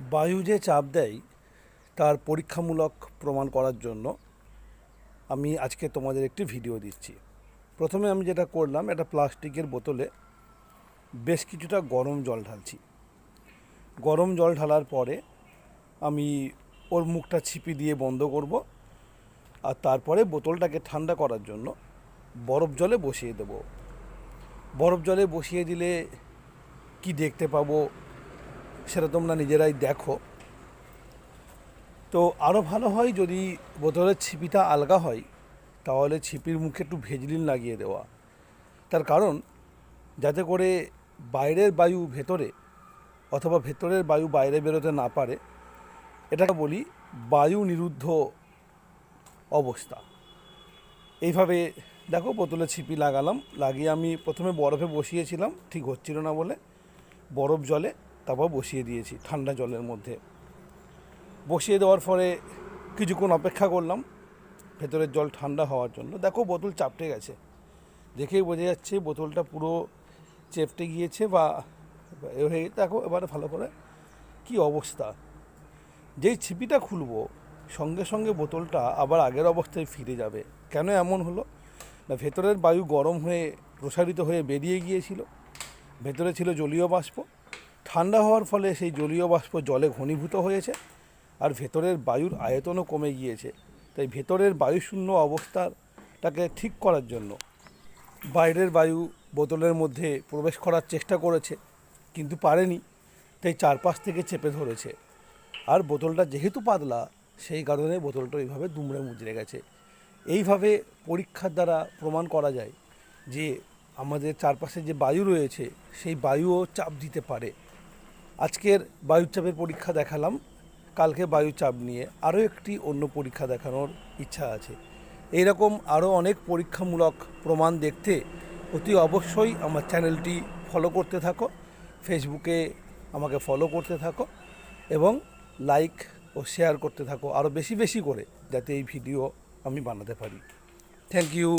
বায়ু যে চাপ দেয়, তার পরীক্ষামূলক প্রমাণ করার জন্য আমি আজকে তোমাদের একটি ভিডিও দিচ্ছি। প্রথমে আমি যেটা করলাম একটা প্লাস্টিকের বোতলে বেশ কিছুটা গরম জল ঢালছি। গরম জল ঢালার পরে আমি ওর মুখটা ছিপি দিয়ে বন্ধ করব আর তারপরে বোতলটাকে ঠান্ডা করার জন্য বরফ জলে বসিয়ে দেব। বরফ জলে বসিয়ে দিলে কি দেখতে পাবো? সেটা তোমরা নিজেরাই দেখো। তো আরও ভালো হয় যদি বোতলের ছিপিটা আলগা হয়, তাহলে ছিপির মুখে একটু ভেজলিন লাগিয়ে দেওয়া। তার কারণ, যাতে করে বাইরের বায়ু ভেতরে অথবা ভেতরের বায়ু বাইরে বেরোতে না পারে, এটাকে বলি বায়ু নিরুদ্ধ অবস্থা। এইভাবে দেখো বোতলে ছিপি লাগালাম, লাগিয়ে আমি প্রথমে বরফে বসিয়েছিলাম, ঠিক হচ্ছিল না বলে। বরফ জলে তারপর বসিয়ে দিয়েছি ঠান্ডা জলের মধ্যে। বসিয়ে দেওয়ার পরে কিছুক্ষণ অপেক্ষা করলাম, ভেতরের জল ঠান্ডা হওয়ার জন্য। দেখো বোতল চাপটে গেছে। দেখেই বোঝা যাচ্ছে বোতলটা পুরো চেপটে গিয়েছে বা হয়ে দেখো এবারে ভালো করে কি অবস্থা। যেই ছিপিটা খুলবো, সঙ্গে সঙ্গে বোতলটা আবার আগের অবস্থায় ফিরে যাবে। কেন এমন হলো? না, ভেতরের বায়ু গরম হয়ে প্রসারিত হয়ে বেরিয়ে গিয়েছিল। ভেতরে ছিল জলীয় বাষ্প। ঠান্ডা হওয়ার ফলে সেই জলীয় বাষ্প জলে ঘনীভূত হয়েছে আর ভেতরের বায়ুর আয়তনও কমে গিয়েছে। তাই ভেতরের বায়ুশূন্য অবস্থাটাকে ঠিক করার জন্য বাইরের বায়ু বোতলের মধ্যে প্রবেশ করার চেষ্টা করেছে, কিন্তু পারেনি। তাই চারপাশ থেকে চেপে ধরেছে। আর বোতলটা যেহেতু পাতলা, সেই কারণে বোতলটা এইভাবে দুমড়ে মুচড়ে গেছে। এইভাবে পরীক্ষার দ্বারা প্রমাণ করা যায় যে আমাদের চারপাশে যে বায়ু রয়েছে, সেই বায়ুও চাপ দিতে পারে। আজকের বায়ুচাপের পরীক্ষা দেখালাম। কালকে বায়ুচাপ নিয়ে আরও একটি অন্য পরীক্ষা দেখানোর ইচ্ছা আছে। এইরকম আরও অনেক পরীক্ষামূলক প্রমাণ দেখতে অতি অবশ্যই আমার চ্যানেলটি ফলো করতে থাকো, ফেসবুকে আমাকে ফলো করতে থাকো এবং লাইক ও শেয়ার করতে থাকো আরও বেশি বেশি করে, যাতে এই ভিডিও আমি বানাতে পারি। Thank you.